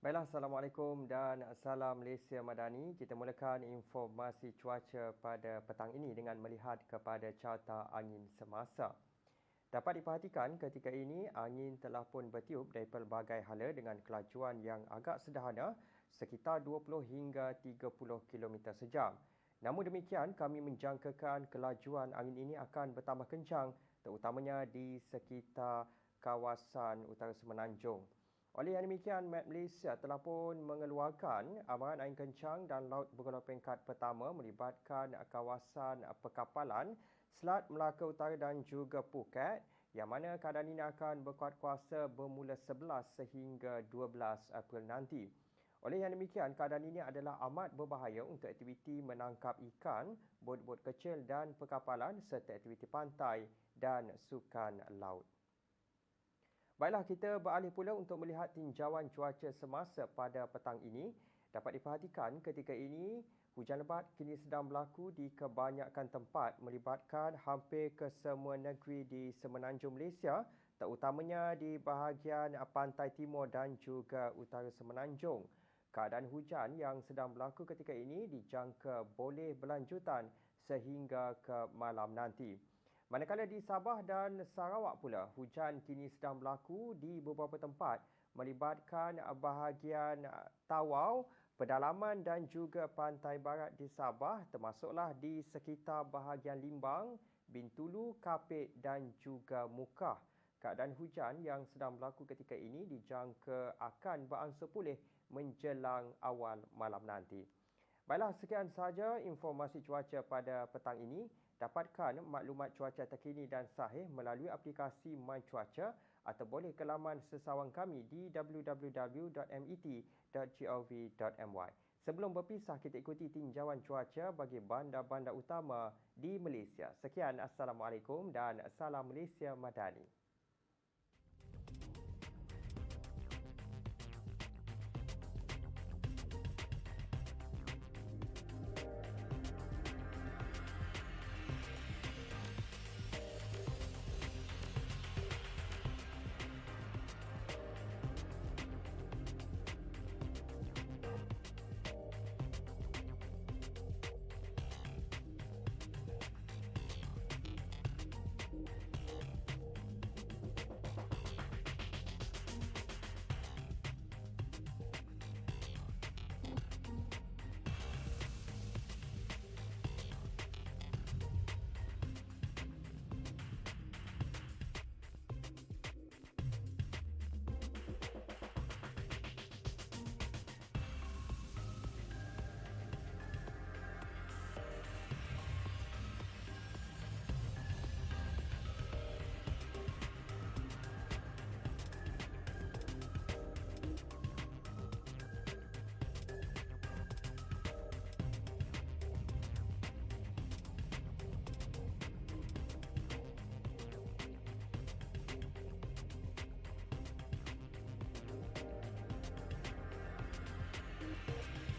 Baiklah, Assalamualaikum dan Salam Malaysia Madani. Kita mulakan informasi cuaca pada petang ini dengan melihat kepada carta angin semasa. Dapat diperhatikan ketika ini angin telah pun bertiup dari pelbagai hala dengan kelajuan yang agak sederhana sekitar 20 hingga 30 km sejam. Namun demikian kami menjangkakan kelajuan angin ini akan bertambah kencang terutamanya di sekitar kawasan utara semenanjung. Oleh yang demikian, Met Malaysia telah pun mengeluarkan amaran angin kencang dan laut bergelombang peringkat pertama melibatkan kawasan perkapalan Selat Melaka Utara dan juga Phuket yang mana keadaan ini akan berkuat kuasa bermula 11 sehingga 12 April nanti. Oleh yang demikian, keadaan ini adalah amat berbahaya untuk aktiviti menangkap ikan, bot-bot kecil dan perkapalan serta aktiviti pantai dan sukan laut. Baiklah, kita beralih pula untuk melihat tinjauan cuaca semasa pada petang ini. Dapat diperhatikan ketika ini, hujan lebat kini sedang berlaku di kebanyakan tempat melibatkan hampir ke semua negeri di semenanjung Malaysia, terutamanya di bahagian pantai timur dan juga utara semenanjung. Keadaan hujan yang sedang berlaku ketika ini dijangka boleh berlanjutan sehingga ke malam nanti. Manakala di Sabah dan Sarawak pula, hujan kini sedang berlaku di beberapa tempat melibatkan bahagian Tawau, pedalaman dan juga pantai barat di Sabah termasuklah di sekitar bahagian Limbang, Bintulu, Kapit dan juga Mukah. Keadaan hujan yang sedang berlaku ketika ini dijangka akan beransur pulih menjelang awal malam nanti. Baiklah, sekian sahaja informasi cuaca pada petang ini. Dapatkan maklumat cuaca terkini dan sahih melalui aplikasi My Cuaca atau boleh ke laman sesawang kami di www.met.gov.my. Sebelum berpisah, kita ikuti tinjauan cuaca bagi bandar-bandar utama di Malaysia. Sekian, Assalamualaikum dan Salam Malaysia Madani.